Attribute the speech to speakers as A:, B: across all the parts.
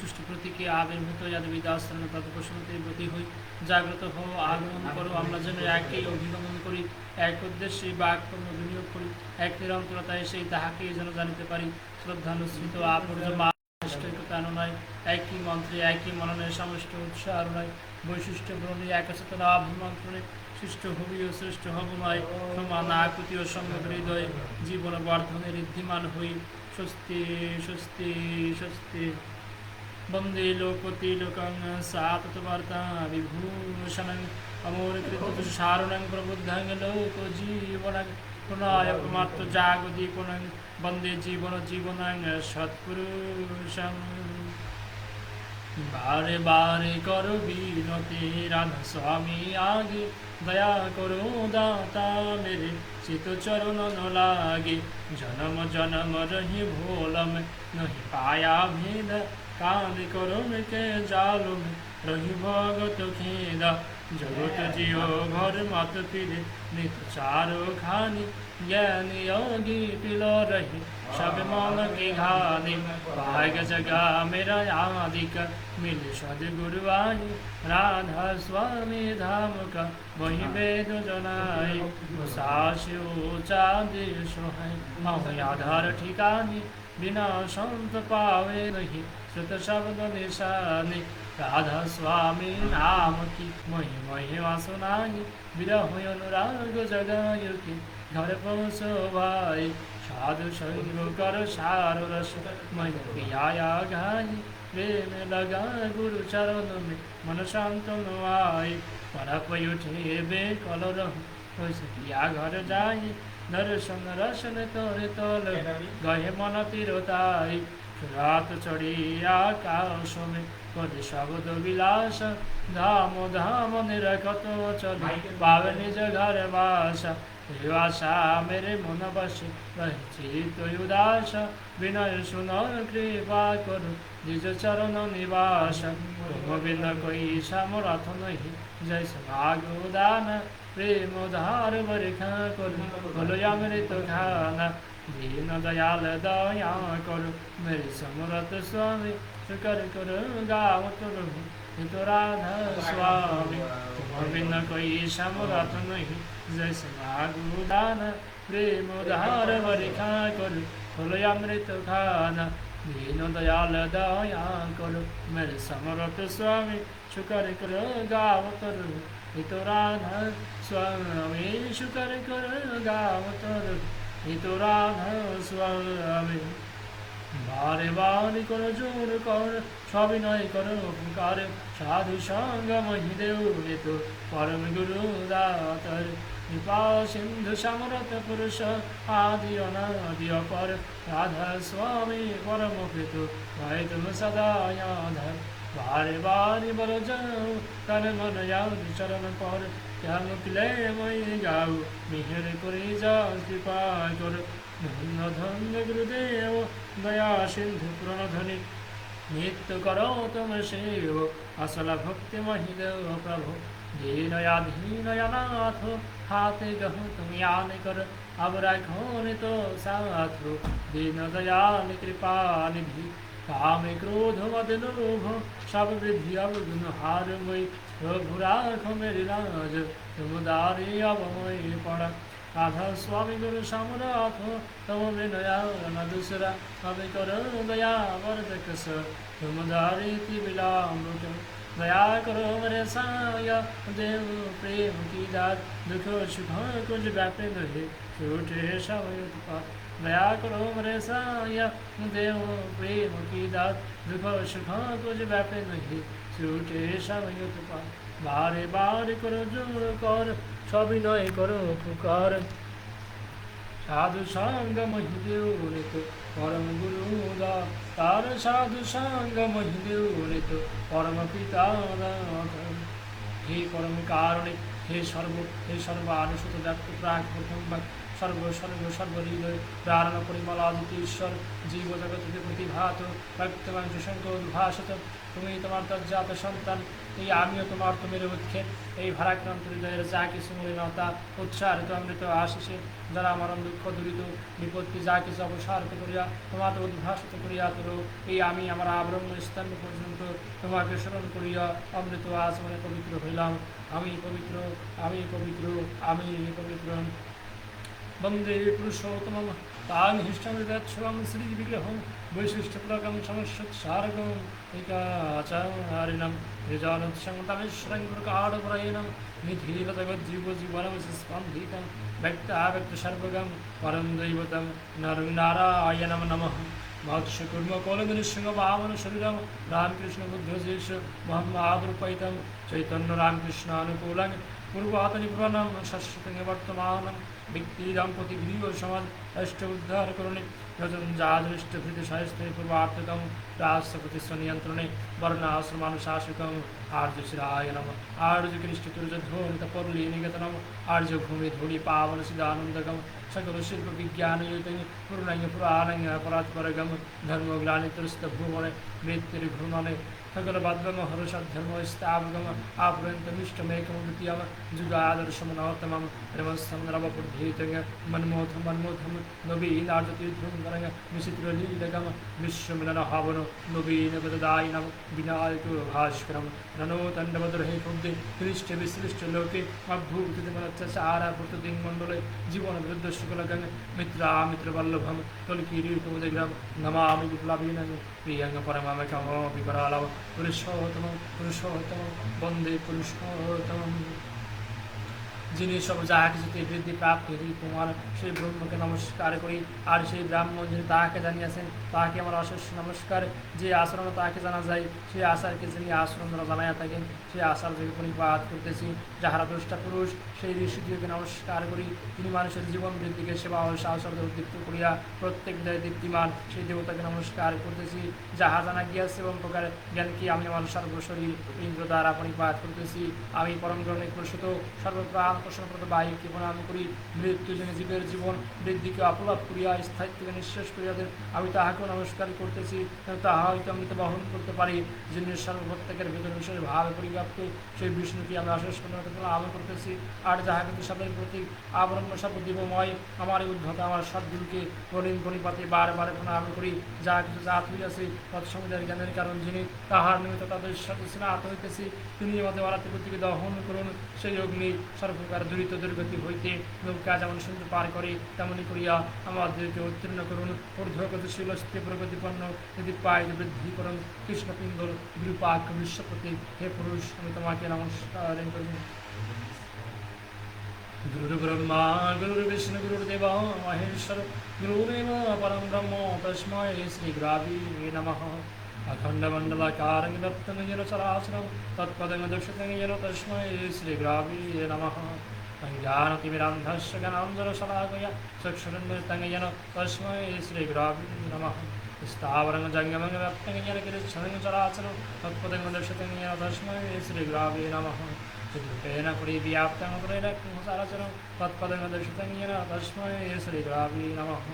A: সুষ্ঠু প্রতীকে আবির্ভূত যাদের বিদাস্ত্রাণ প্রতিপোষণতে ব্রতী হই। জাগ্রত হও, আগমন করো, আমরা যেন একই অভিগমন করি, এক উদ্দেশ্যে বাক কর্ম বিনিয়োগ করি, এক নিরন্তরতায় সেই তাহাকে যেন জানিতে পারি। শ্রদ্ধানুসৃত নিষ্ঠতা নয়, একই মন্ত্রে, একই মননের উৎসাহ নয়। বৈশিষ্ট্য গ্রহণে সৃষ্ট হবি ও শ্রেষ্ঠ সমান আকুতি ও হৃদয়, জীবন বর্ধনে ঋদ্ধিমান হই। স্বস্তি স্বস্তি স্বস্তি। বন্দে লোকতি লোকং সাততবার্তা বিভূষণং অমূলকৃত প্রবুদ্ধং লোক জীবনং প্রণয় মাত্র জাগদীপনং বন্দে জীবন জীবনং সৎপুরুষং বারে বারে করো বিনতি রাধা স্বামী, আগে দয়া করো দাতা মেরে চিত চরণ লাগে জনম জনম রহি ভোলম, নহি পায়া ভেদ কাঁদ করো মেকে জালুম, রহি ভগত খেদ। জগত জিও ঘর মাত পিরে নিত চারো খানি জ্ঞানী অগি পিল রহি। सब मन के घानी भाग जगा मेरा आदिक मिल सदगुरु आई राधा स्वामी धाम का वही वेद जनाई सासु चांदी सोहाय माहो आधार ठिकानी बिना संत पावे नहीं श्रुत शब्द निशानी राधा स्वामी नाम की मही महिमा सुनाई विरह अनुराग जगाय की घर पहुँचो भाई साधु संग कर सार रस मन पियाया घाई प्रेम लगा गुरु चरण में मन शांत आई परप उठे बे कल रह पिया घर जाई दर्शन रसन तोरे तोल गहे मन तिरताई रात चढ़ी आकाश में पद शब्द विलास धाम धाम निरखत चल पावे निज घर হিবাসামের মনবাসী রহিত উদাস বিনয় সুনর কৃপা করু নিজ চরণ নিবাস গোবিন্দ কই সামরাথ নহি জয় ভাগ উদান প্রেম ধার বরিখা করু হলো অমৃত খান দীন দয়াল দয়া করু মেরি সমরত স্বামী শুকর করু গাও করু રાધા સ્વામી ગોવિંદ કોઈ સમરથ નહીં જય સદાગુદાન પ્રેમ ધાર વરી ખા કર ખોલો અમૃત ખાન દીન દયાલ દયા કર મેરે સમરથ સ્વામી શુકર કર ગાવ કર હિતો રાધા સ્વામી શુકર કર ગાવ કર હિતો રાધા સ્વામી বারে বারি করে, জোর কর সবই নয় করো কার সাধু সঙ্গ মহিদেব হেত পরম গুরু দাতার। কৃপা সিন্ধু সমরত পুরুষ, আদি অনাদি অপর, রাধা স্বামী পরম পেত ভয় তুম সদা বারে বারি বল, যাও তন মন যাও চরণ পর কেন কিলে মই যাও, মিহের করে যাও কৃপা কর। ধন্যধন্যগুরুদেব, দয়া সিন্ধু প্রণধনি। মৃত্যু কর তম সেব আসল ভক্তি মহিদ প্রভু। দীনয়া দীনয়ানাথ, হাতে গহ তুমি আন কর আব রাখোন তো সাথ দীন দয়াল কৃপানিধি কাম ক্রোধ মদ লোভ, সব বৃদ্ধি অবগুণ হার মই প্রভু রাখ মেরি রাজ তুম দারি অবময় পড়া। राधा स्वामी गुरु श्यामनाथ तम विनया नदुसरा कवि करुण दया वर कृस तुम धारिति विलामृत दया करो मेरे साया, देव प्रेम की जात दुख सुख कुछ व्याप गए, छोटे शवयुत दया करो मेरे साया, देव प्रेम की जात दुख सुख कुछ व्याप गए, छोटे शवयुत भारे बार करो जो कर সবিনয় করো উপকার। সাধু সঙ্গ মহিদেও তো পরম গুরু তার সাধু সঙ্গ মহিদেও তো পরম পিতা হে পরম কারণে, হে সর্ব হে সর্ব আনুসত ব্যক্ত প্রাক প্রথম বাক সর্ব সর্ব সর্বহৃদয় প্রাণ পরিমলাদিত ঈশ্বর জীব জগতে প্রতিভাত। রক্তমাংশ শঙ্কর উদ্ভাসত। তুমি তোমার তজ্জাত সন্তান, এই আমিও তোমার তুমি উৎক্ষেপ এই ভারাক্রান্ত হৃদয়ের যা কিছু মলিনতা উৎসাহিত অমৃত আশিসে। যারা আমার দুঃখ, দূরিত, বিপত্তি যা কিছু অপসারিত করিয়া তোমাকে উদ্ভাসিত করিয়া তোলো, এই আমি আমার আবরণ্য স্থান পর্যন্ত তোমাকে স্মরণ করিয়া অমৃত আচমনে পবিত্র হইলাম। আমি পবিত্র আমি পবিত্র আমি পবিত্র। বন্দে পুরুষোত্তমম তাং হিষ্টমিদচ্ছম শ্রীবিগ্রহম বৈশিষ্ট্যপ্রকম সমস্যৎসারকম একাচারিণম নিজানুৎসংতমেশ্বরং প্রকাড়প্রয়ণম নিধীরতগজ্জীবজীবনম স্পন্দিतं ব্যক্তাব্যক্তসর্বগম পরম দৈবতম নরং নারায়ণম নমঃ মৎস্য চৈতন্য রামকৃষ্ণ অনুকূলং পূর্বাতনি পুরাণম শাশ্বতং বর্তমানম ব্যক্তি দম্পতি গৃহ সমাজ অষ্ট উদ্ধার করণে যজন যাদৃষ্ট ধৃতি সাহস্তে পূর্বার্থকম রাষ্ট্রপতিস্ব নিয়ন্ত্রণে বর্ণাশ্রমানুশাসকম পল্লী নিগতনম ধূলি পাবন সকল শিল্প ধর্মগ্লানি মৃত্যুর ঘূর্ণনে সকল বাদ্যম হর্ষধর্ম স্তাবগম আপ্রন্তমিষ্টমেকমৃতীয়ম যুগাদর্শম নওতমম রমস্থম নববুদ্ধীতং মন্মোথ মন্মোথম নবীনার্যতীর্থং বিচিত্র লীলগম বিশ্বমিলন হবন নবীন গদায়নম বিনায়ক ভাস্করম ননো তণ্ডবদ্রহে কুব্দে দৃষ্ট বিসৃষ্ট লোকে অভূতিমচ্চারা প্রতিদিন মণ্ডলে জীবন বিরুদ্ধ শুক্লগং মিত্রা মিত্রবল্লভম কলকিরীটমুদগ্রম নমামি বিপ্লবীনং প্রিয়ং পরমামকম পুরুষোত্তম পুরুষোত্তম, বন্দে পুরুষোত্তম। যিনি সব যাহা কিছুতে বৃদ্ধি প্রাপ্ত হই তোমার সেই ব্রহ্মকে নমস্কার করি, আর সেই ব্রাহ্মণ যিনি তাহাকে জানিয়েছেন, তাহাকে আমার অশেষ নমস্কার। যে আচরণ তাহাকে জানা যায় সেই আচারকে যিনি আচরণ জানাইয়া থাকেন সেই আচার থেকে পরিপাত করতেছি, যাহারা দুষ্টা পুরুষ, সেই ঋষিদিওকে নমস্কার করি। তিনি মানুষের জীবন বৃদ্ধিকে সেবা ও সাহসর উদ্দীপ্ত করিয়া প্রত্যেক বিদায় দীপ্তিমান, সেই দেবতাকে নমস্কার করতেছি। যাহা জানা গিয়াছে এবং প্রকার জ্ঞানকে আমি আমার সর্বশরীর ইন্দ্র দ্বারা পরিপাত করতেছি। আমি পরম গ্রহণে প্রসূত, সর্বপ্রাণ পোষণপ্রদ বায়ুকে প্রণাম করি। মৃত্যু জেনে জীবের জীবন বৃদ্ধিকে অপলাপ করিয়া স্থায়িত্বকে নিঃশেষ করিয়া দেন। আমি তাহাকেও নমস্কার করতেছি তাহা হয়তো আমি বহন করতে পারি। যিনি সর্বপ্রত্যেকের ভেতর বিশেষ ভাবে পরিব্যাপ্ত, সেই বিষ্ণুকে আমি অশেষ প্রণাম করতেছি। আর যাহা কিন্তু সবের প্রতি আবরণ দিবময় আমার এই উদ্ধত, আমার সদ্গুরুকে গণিন গণিপাতে বারবার প্রণাম করি। যা কিছু জাত হইয়াছে তৎসংবিধান জ্ঞানের কারণ যিনি, তাহার নিমিত্ত তাদের সাথে স্নাত হইতেছি। তিনি আমাদের অরাতে বুদ্ধিকে দহন করুন, সেই অগ্নি সর্বপ্রকার দূরিত দুর্গতি হইতে নৌকা যেমন সুন্দর পার করে তেমনি করিয়া আমাদেরকে উত্তীর্ণ করুন ঊর্ধ্বগতিশীল তীব্রগতিপন্ন যদি পায় বৃদ্ধি করুন কৃষ্ণপিন্দর বিরূপাক বিশ্বপতি হে পুরুষ আমি তোমাকে নমস্কার করি गुरुर्ब्रह्मा गुरुर्विष्णु गुरुर्देव महेश्वर गुरुरेव परं ब्रह्म तस्मै श्रीगुरावी नमः अखण्डमण्डलाकारं दत्तं येन चराचरं तत्पदं दक्षतं येन तस्मै श्रीगुरावी नमः ज्ञानतिमिरान्धस्य ज्ञानाञ्जनशलाकया चक्षुरन्मृतं येन तस्मै श्रीगुरावी नमः स्थावरं जङ्गमं व्याप्तं येन गिरिच्छनं चराचरं तत्पदं दक्षतं येन तस्मै श्रीगुरावी नमः चिद्रूपेण परिव्याप्तं पुरैरक्मुसारचरं तत्पदं दर्शितं येन तस्मै श्रीगुरावी नमः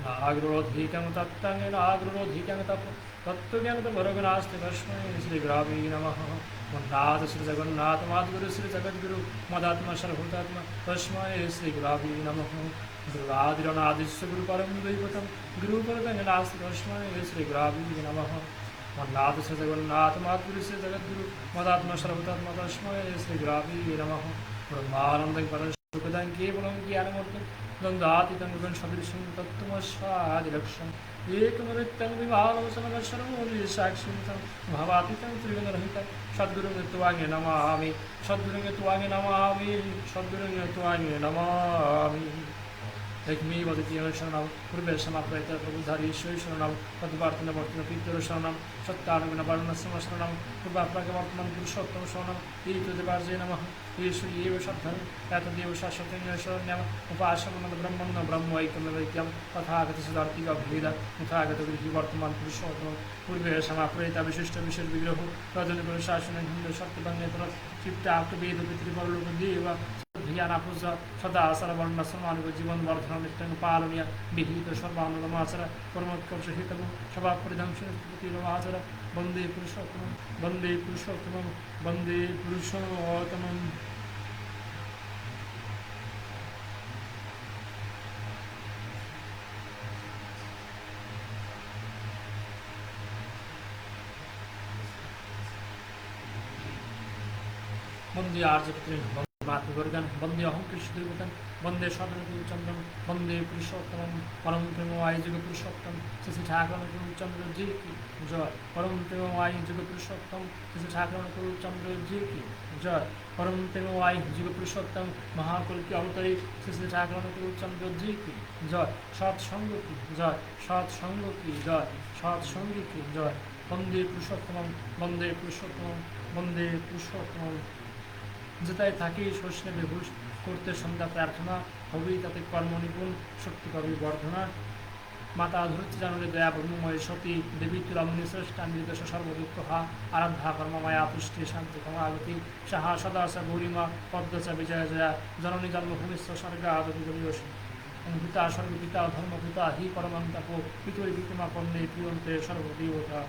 A: नागृरोधिकं तत्तं नागृरोधिकं तत् तत्वज्ञान भरोगनास्ते वैष्णव श्री ग्रामी नम। उन्नाथ श्री जगन्नाथ माधगुरु श्री जगद्गुरु मदात्मा सर्वभूतात्मा तस्मय श्री गुरावी नम। दुर्गादिनादिश्य गुरुपरम दैवतम गुरुपरतनास्ति तस्मय श्री गुरावी नम। उन्नाथ श्री जगन्नाथ माधगुरु श्री जगद्गुरु मदात्मा तस्मय श्री गुरावी नम। ब्रह्मानंद पर சுகதம் கேவலம் ஞானமூர்த்தம் இதம் தாதி தங்குடன் சபிருஷம் தத்துவஸ்வாதிலக்ஷம் ஏகமவித்தம் விவாலவசனவசரமோதி சாட்சிமிதம் பவாதிதம் திரிகுணரஹிதம் சத்குருங்கத்துவாங்க நமாமி சத்குருங்கத்துவாங்க நமாமி சத்குருங்கத்துவாங்க நமாமி ലക്ഷ്മീപതി ജീവശരണം കുടുംബേശമാപ്രയത്ത് പ്രബുധാരീശ്വരീശ്വരണം പ്രതിപാർത്തന വർത്തന പിതൃശ്രവണം സത്താണുഗുണ പഠനശ്രമശ്രവണം കൃപാപ്രകവർത്തനം പുരുഷോത്തമ ശ്രവണം ഈ പ്രതിപാർജയ നമ ഈശ്വരീവ ശബ്ദം ഏതദേവ ശാശ്വതന്വേഷണം ഉപാശ്രമണത് ബ്രഹ്മണ ബ്രഹ്മൈക്യമവൈക്യം തഥാഗത സിദ്ധാർത്ഥികഭേദ മുഖാഗത ഗൃഹി വർത്തമാൻ പുരുഷോത്തമം പൂർവേശമാപ്രയത വിശിഷ്ട വിശേഷ വിഗ്രഹ പ്രജന പുരുഷാസന ഹിന്ദു ശക്തിഭംഗേതര ചിപ്റ്റാക്ട് വേദ പിതൃപരലോകദേവ ইয়া রাহুজা সদা আসার বর্ণা সমানুগ জীবন বর্ধনের তঙ্গ পালনিয়া বিহিত সর্বানন্দ মাসরা পরমোৎকর্ষ হিতম সভা প্রধানশীল মাসর বন্দে পুরুষোত্তম বন্দে পুরুষোত্তম বন্দে পুরুষোত্তম ಮುಂದೆ ಆರ್ಜಿ মাতৃগর্গান বন্দে অহং কৃষ্ণদেবতন বন্দে সদনচন্দ্রম বন্দে পুরুষোত্তম পরম প্রেমবায়ী যুগ পুরুষোত্তম শ্রী ঠাকুর চন্দ্র জি কি, জয়। পরম প্রেমবায়ী যুগ পুরুষোত্তম শ্রী ঠাকুর চন্দ্র জি কি, জয়। পরম প্রেমবায়ী যুগ পুরুষোত্তম মহাকুল কি অবতারী, শ্রী শ্রী ঠাকুর চন্দ্র জি কি, জয়। সৎসঙ্গ কি, জয়। সৎসঙ্গ কি, জয়। সৎসঙ্গী কি, জয়। বন্দে পুরুষোত্তম বন্দে পুরুষোত্তম বন্দে পুরুষোত্তম যেটাই থাকি শস্যে বেহুশ করতে সন্ধ্যা প্রার্থনা হবেই, তাতে কর্ম নিপুণ শক্তি করবি বর্ধনা। মাতা ধরতে জানলে দয়া ব্রহ্মময় সতী, দেবী নির্দেশ সর্বদুঃখ হা, আরাধ্যা কর্মমায়া পুষ্টি শান্তি ক্ষমাগতি সাহা, সদা সা, গৌরিমা পদ্মচা বিজয় জয়া। জননী জন্মভূমিস্ব স্বর্গা গরিয়সী পিতা সর্বপিতা, ধর্মপিতা, হি পরমন্তাপ পিতরি পিতমা পণ্যে প্রিয়ন্তে সর্বদেবতা।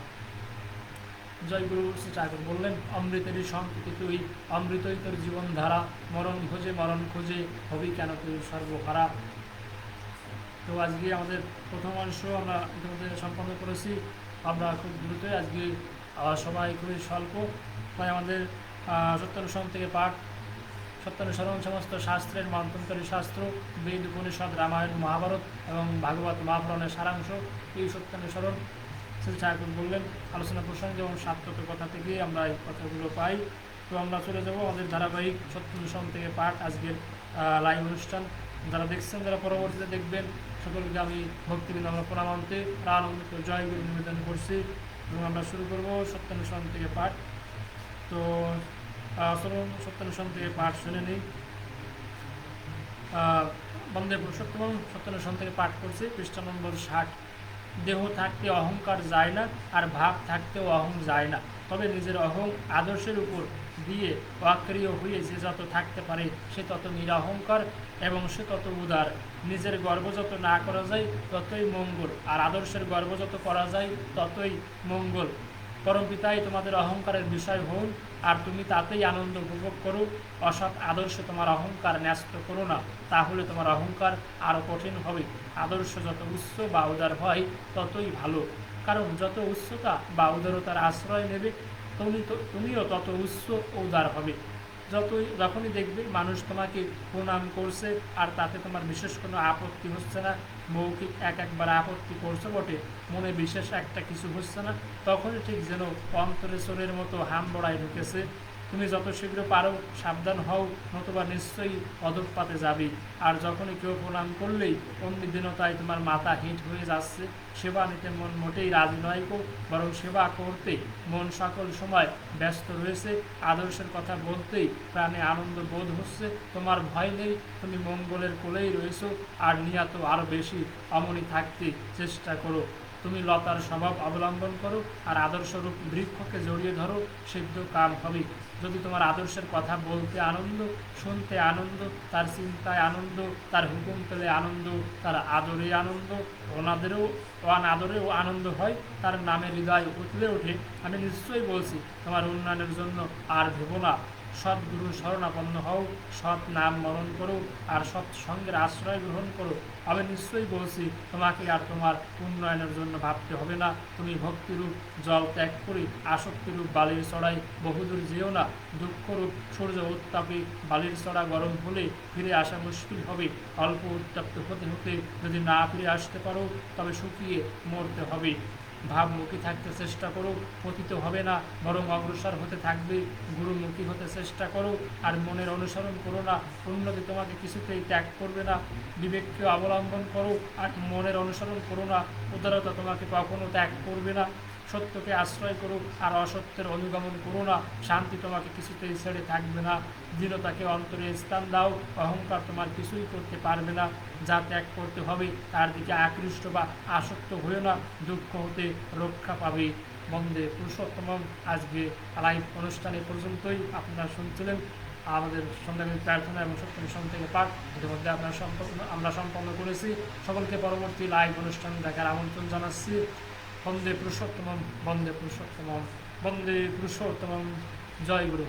A: জয়গুরু শ্রী ঠাকুর বললেন, অমৃতেরই সংকৃতি তুই অমৃতই তোর জীবনধারা, মরণ খোঁজে মরণ খোঁজে, হবি কেন তুই সর্বহারা? তো আজকে আমাদের প্রথম অংশ আমরা ইতিমধ্যে সম্পন্ন করেছি। আমরা খুব দ্রুতই আজকে সময় খুবই স্বল্প। তাই আমাদের সত্যানুসরণ থেকে পাঠ, সত্যানুসরণ সমস্ত শাস্ত্রের মন্ত্রী শাস্ত্র, বেদ, উপনিষদ, রামায়ণ, মহাভারত এবং ভাগবত মহাপুরাণের সারাংশ, এই সত্যানুসরণ শ্রী ঠাকুর বললেন, আলোচনা প্রসঙ্গে এবং সার্থকের কথা থেকে আমরা এই কথাগুলো পাই। তো আমরা চলে যাব আমাদের ধারাবাহিক সত্যানুসরণ থেকে পাঠ আজকের লাইভ অনুষ্ঠান। যারা দেখছেন, যারা পরবর্তীতে দেখবেন, সকলকে আমি ভক্তিবিন্দ আমরা প্রণামান্তে প্রাণন্দিত জয় নিবেদন করছি এবং আমরা শুরু করব সত্যানুসরণ থেকে পাঠ। তো চলুন সত্যানুসরণ থেকে পাঠ শুনে নিই। বন্দে পুরুষোত্তম সত্যানুসরণ থেকে পাঠ করছি, পৃষ্ঠা নম্বর ষাট। দেহ থাকতে অহংকার যায় না আর ভাব থাকতেও অহং যায় না। তবে নিজের অহং আদর্শের উপর দিয়ে অক্রিয় হয়ে যে যত থাকতে পারে, সে তত নিরহংকার এবং সে তত উদার। নিজের গর্ব যত না করা যায়, ততই মঙ্গল। আর আদর্শের গর্ব যত করা যায়, ততই মঙ্গল। পরম পিতাই তোমাদের অহংকারের বিষয় হন, আর তুমি তাতেই আনন্দ উপভোগ করো। অসৎ আদর্শ তোমার অহংকার ন্যস্ত করো না, তাহলে তোমার অহংকার আরও কঠিন হবে। আদর্শ যত উচ্চ বা উদার হয়, ততই ভালো। কারণ যত উচ্চতা বা উদারতার আশ্রয় নেবে তুমি তুমিও তত উচ্চ উদার হবে। যতই যখনই দেখবে মানুষ তোমাকে প্রণাম করছে আর তাতে তোমার বিশেষ কোনো আপত্তি হচ্ছে না, মৌখিক এক একবার আপত্তি করছে বটে, মনে বিশেষ একটা কিছু হচ্ছে না, তখনই ঠিক যেন অন্তরে চোরের মতো হাম বড়ায় ঢুকেছে। তুমি যত শীঘ্র পারো সাবধান হও, নতুবা নিশ্চয়ই অধঃপাতে যাবে। আর যখনই কেউ প্রণাম করলেই অমনি দিনতায় তোমার মাথা হিট হয়ে যাচ্ছে। সেবা নিতে মন মোটেই রাজি নয় গো বরং সেবা করতে মন সকল সময় ব্যস্ত রয়েছে। আদর্শের কথা বলতেই প্রাণে আনন্দ বোধ হচ্ছে। তোমার ভয় নেই, তুমি মঙ্গলের কোলেই রয়েছো। আর নিয়াত আরও বেশি অমনি থাকতে চেষ্টা করো। তুমি লতার স্বভাব অবলম্বন করো, আর আদর্শরূপ বৃক্ষকে জড়িয়ে ধরো। সিদ্ধ কাম হবে। যদি তোমার আদর্শের কথা বলতে আনন্দ, শুনতে আনন্দ, তার চিন্তায় আনন্দ, তার হুকুম পেলে আনন্দ, তার আদরে আনন্দ ওনাদেরও অনাদরেও আনন্দ হয়, তার নামে হৃদয় উতলে ওঠে। আমি নিশ্চয়ই বলছি, তোমার উন্নয়নের জন্য আর ভেবো না। সৎগুরু শরণাপন্ন হও, সৎ নাম মরণ করো, আর সৎ সঙ্গের আশ্রয় গ্রহণ করো। আমি নিশ্চয়ই বলছি, তোমাকে আর তোমার উন্নয়নের জন্য ভাবতে হবে না। তুমি ভক্তিরূপ জল ত্যাগ করে আসক্তিরূপ বালির চড়াই বহুদূর যেও না। দুঃখরূপ সূর্য উত্তাপে বালির চড়া গরম হলে ফিরে আসা মুশকিল হবে। অল্প উত্তপ্ত হতে হতে যদি না ফিরে আসতে পারো, তবে শুকিয়ে মরতে হবে। ভাবমুখী থাকতে চেষ্টা করো পতিত হবে না, বরং অগ্রসর হতে থাকবে, গুরুমুখী হতে চেষ্টা করো আর মনের অনুসরণ করো না উন্নতি তোমাকে কিছুতেই ত্যাগ করবে না, বিবেককে অবলম্বন করো, আর মনের অনুসরণ করো না, উদারতা তোমাকে কখনো ত্যাগ করবে না। সত্যকে আশ্রয় করুক, আর অসত্যের অনুগমন করো না। শান্তি তোমাকে কিছুতেই ছেড়ে থাকবে না। দৃঢ়তাকে অন্তরে স্থান দাও। অহংকার তোমার কিছুই করতে পারবে না। যা ত্যাগ করতে হবে, তার দিকে আকৃষ্ট বা আসক্ত হয়েও না। দুঃখ হতে রক্ষা পাবে। বন্দে পুরুষোত্তম আজকে লাইভ অনুষ্ঠানে পর্যন্তই আপনারা শুনছিলেন। আমাদের সন্ধ্যাকালীন প্রার্থনা এবং সপ্তমী থেকে পাঠ ইতিমধ্যে আপনার সম্পন্ন আমরা সম্পন্ন করেছি। সকলকে পরবর্তী লাইভ অনুষ্ঠান দেখার আমন্ত্রণ জানাচ্ছি। বন্দে পুরুষোত্তম বন্দে পুরুষোত্তম বন্দে পুরুষোত্তম জয় গুরু।